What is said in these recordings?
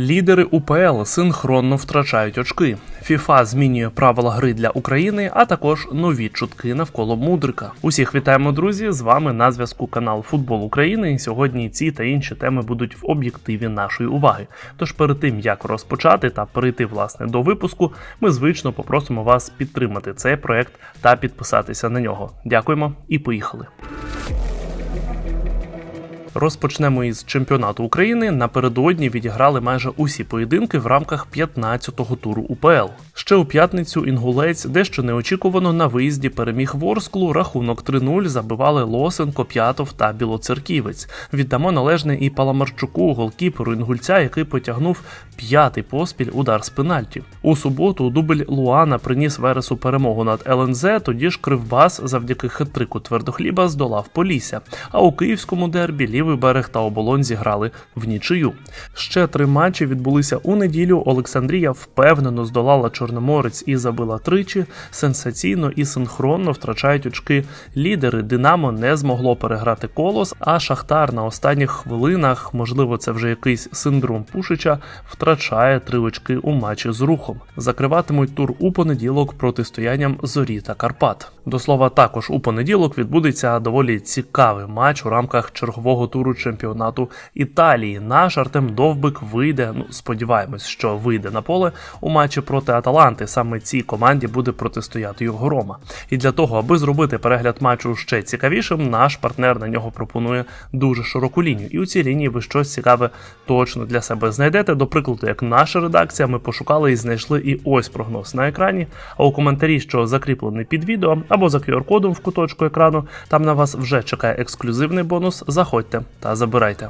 Лідери УПЛ синхронно втрачають очки. ФІФА змінює правила гри для України, а також нові чутки навколо мудрика. Усіх вітаємо, друзі! З вами на зв'язку канал Футбол України. І сьогодні ці та інші теми будуть в об'єктиві нашої уваги. Тож перед тим як розпочати та перейти власне до випуску, ми звично попросимо вас підтримати цей проект та підписатися на нього. Дякуємо і поїхали. Розпочнемо із чемпіонату України. Напередодні відіграли майже усі поєдинки в рамках 15-го туру УПЛ. Ще у п'ятницю інгулець дещо неочікувано на виїзді переміг Ворсклу. Рахунок 3-0 забивали Лосенко, П'ятов та Білоцерківець. Віддамо належне і Паламарчуку, голкіперу інгульця, який потягнув п'ятий поспіль удар з пенальті. У суботу дубль Луана приніс Вересу перемогу над ЛНЗ. Тоді ж Кривбас завдяки хитрику твердохліба здолав Полісся. А у київському дербі лівий берег та оболонь зіграли в нічию. Ще три матчі відбулися у неділю. Олександрія впевнено здолала Чорноморець і забила тричі. Сенсаційно і синхронно втрачають очки лідери. Динамо не змогло переграти колос, а Шахтар на останніх хвилинах, можливо, це вже якийсь синдром Пушича, втрачає три очки у матчі з рухом. Закриватимуть тур у понеділок протистоянням Зорі та Карпат. До слова, також у понеділок відбудеться доволі цікавий матч у рамках чергового туру чемпіонату Італії. Наш Артем Довбик вийде. Ну сподіваємось, що вийде на поле у матчі проти Аталанти. Саме цій команді буде протистояти його Рома. І для того, аби зробити перегляд матчу ще цікавішим, наш партнер на нього пропонує дуже широку лінію. І у цій лінії ви щось цікаве точно для себе знайдете. До прикладу, як наша редакція, ми пошукали і знайшли і ось прогноз на екрані. А у коментарі, що закріплений під відео або за QR-кодом в куточку екрану, там на вас вже чекає ексклюзивний бонус. Заходьте та забирайте.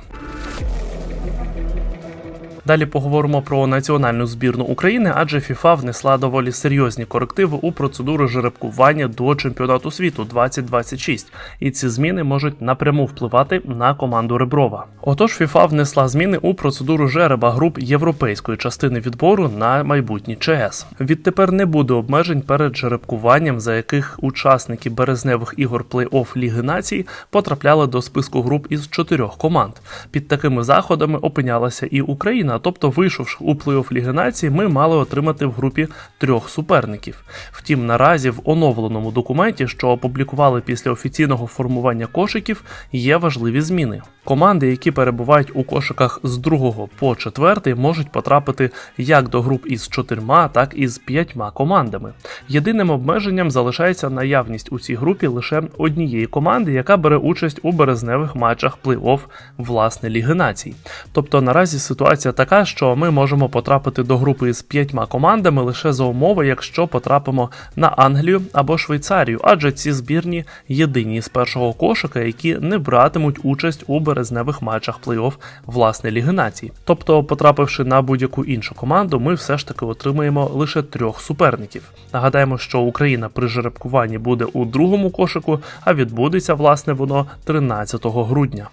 Далі поговоримо про національну збірну України, адже ФІФА внесла доволі серйозні корективи у процедуру жеребкування до чемпіонату світу 2026, і ці зміни можуть напряму впливати на команду Реброва. Отож, ФІФА внесла зміни у процедуру жереба груп європейської частини відбору на майбутній ЧС. Відтепер не буде обмежень перед жеребкуванням, за яких учасники березневих ігор плей-офф Ліги націй потрапляли до списку груп із чотирьох команд. Під такими заходами опинялася і Україна. Тобто, вийшовши у плей-офф Ліги націй, ми мали отримати в групі трьох суперників. Втім, наразі в оновленому документі, що опублікували після офіційного формування кошиків, є важливі зміни. Команди, які перебувають у кошиках з другого по четвертий, можуть потрапити як до груп із чотирма, так і з п'ятьма командами. Єдиним обмеженням залишається наявність у цій групі лише однієї команди, яка бере участь у березневих матчах плей-офф власне Ліги націй. Тобто наразі ситуація така, що ми можемо потрапити до групи з п'ятьма командами лише за умови, якщо потрапимо на Англію або Швейцарію, адже ці збірні єдині з першого кошика, які не братимуть участь у березневих матчах плей-офф власне Ліги націй. Тобто, потрапивши на будь-яку іншу команду, ми все ж таки отримаємо лише трьох суперників. Нагадаємо, що Україна при жеребкуванні буде у другому кошику, а відбудеться власне воно 13 грудня.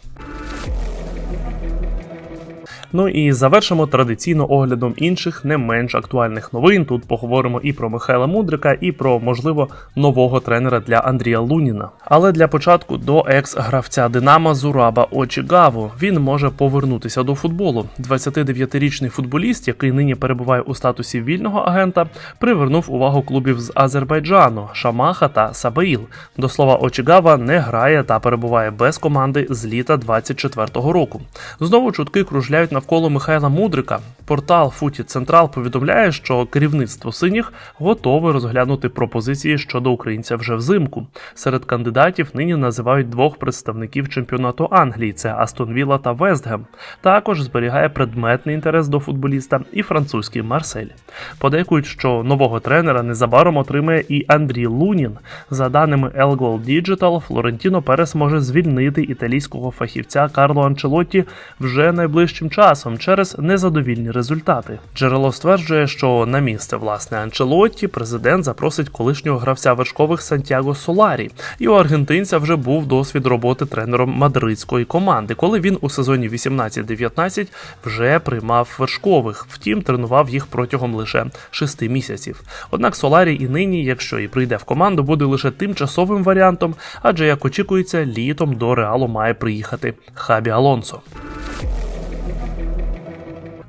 Ну і завершимо традиційно оглядом інших не менш актуальних новин. Тут поговоримо і про Михайла Мудрика, і про можливо нового тренера для Андрія Луніна. Але для початку до екс-гравця Динамо Зураба Очігаву він може повернутися до футболу. 29-річний футболіст, який нині перебуває у статусі вільного агента, привернув увагу клубів з Азербайджану, Шамаха та Сабаїл. До слова, Очігава не грає та перебуває без команди з літа 24-го року. Знову чутки кружляють навколо Михайла Мудрика. Портал Футі Централ повідомляє, що керівництво синіх готове розглянути пропозиції щодо українця вже взимку. Серед кандидатів нині називають двох представників чемпіонату Англії: це Астон Вілла та Вестгем. Також зберігає предметний інтерес до футболіста і французький Марсель. Подейкують, що нового тренера незабаром отримає і Андрій Лунін. За даними El Gol Digital, Флорентіно Перес може звільнити італійського фахівця Карло Анчелотті вже найближчим часом через незадовільні результати. Джерело стверджує, що на місце власне Анчелотті президент запросить колишнього гравця вершкових Сантьяго Соларі, і у аргентинця вже був досвід роботи тренером мадридської команди, коли він у сезоні 18-19 вже приймав вершкових, втім тренував їх протягом лише шести місяців. Однак Соларі і нині, якщо і прийде в команду, буде лише тимчасовим варіантом, адже як очікується, літом до реалу має приїхати Хабі Алонсо.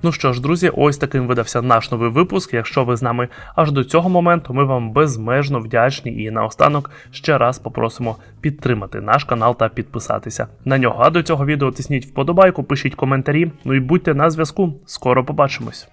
Ну що ж, друзі, ось таким видався наш новий випуск. Якщо ви з нами аж до цього моменту, ми вам безмежно вдячні і наостанок ще раз попросимо підтримати наш канал та підписатися на нього. А до цього відео тисніть вподобайку, пишіть коментарі. Ну і будьте на зв'язку. Скоро побачимось.